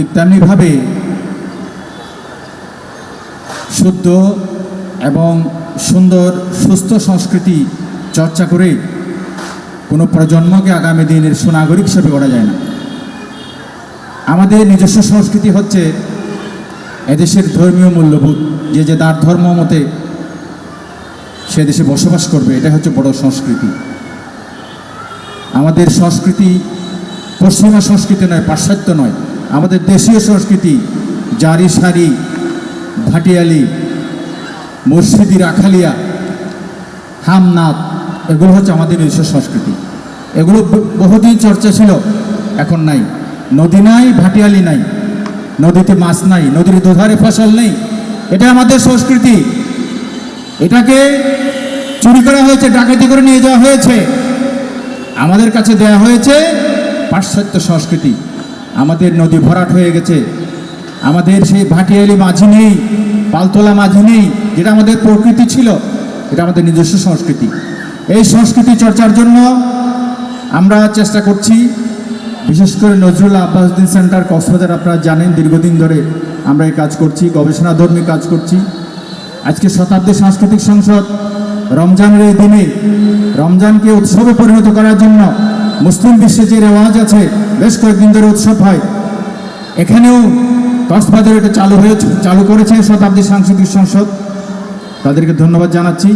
ঠিক তেমনিভাবে শুদ্ধ এবং সুন্দর, সুস্থ সংস্কৃতি চর্চা করে কোনো প্রজন্মকে আগামী দিনের সুনাগরিক হিসেবে গড়া যায় না। আমাদের নিজস্ব সংস্কৃতি হচ্ছে এদেশের ধর্মীয় মূল্যবোধ, যে যে তার ধর্ম মতে সে দেশে বসবাস করবে এটা হচ্ছে বড় সংস্কৃতি। আমাদের সংস্কৃতি পশ্চিমা সংস্কৃতি নয়, পাশ্চাত্য নয় আমাদের দেশীয় সংস্কৃতি, জারি সারি, ভাটিয়ালি মুর্শিদি রাখালিয়া, হামনাথ, এগুলো হচ্ছে আমাদের নিজস্ব সংস্কৃতি। এগুলো বহুদিন চর্চা ছিল, এখন নাই। নদী নাই, ভাটিয়ালি নাই। নদীতে মাছ নাই, নদীর দুধারে ফসল নেই। এটা আমাদের সংস্কৃতি। এটাকে চুরি করা হয়েছে, ডাকাতি করে নিয়ে যাওয়া হয়েছে। আমাদের কাছে দেয়া হয়েছে পাশ্চাত্য সংস্কৃতি। আমাদের নদী ভরাট হয়ে গেছে। আমাদের সেই ভাটিয়ালি মাঝি নেই, পালতোলা মাঝি নেই, যেটা আমাদের প্রকৃতি ছিল, এটা আমাদের নিজস্ব সংস্কৃতি। এই সংস্কৃতি চর্চার জন্য আমরা চেষ্টা করছি, বিশেষ করে নজরুল আব্বাসুদ্দিন সেন্টার, কক্সবাজার, আপনারা জানেন, দীর্ঘদিন ধরে আমরা এই কাজ করছি, গবেষণাধর্মী কাজ করছি। আজকে শতাব্দী সাংস্কৃতিক সংসদ, রমজানের এই দিনে, রমজানকে উৎসবে পরিণত করার জন্য মুসলিম বিশ্বে যে রেওয়াজ আছে বেশ কয়েকদিন ধরে উৎসব হয়। এখানেও কক্সবাজার এটা চালু হয়েছে, চালু করেছে শতাব্দী সাংস্কৃতিক সংসদ। তাদেরকে ধন্যবাদ জানাচ্ছি।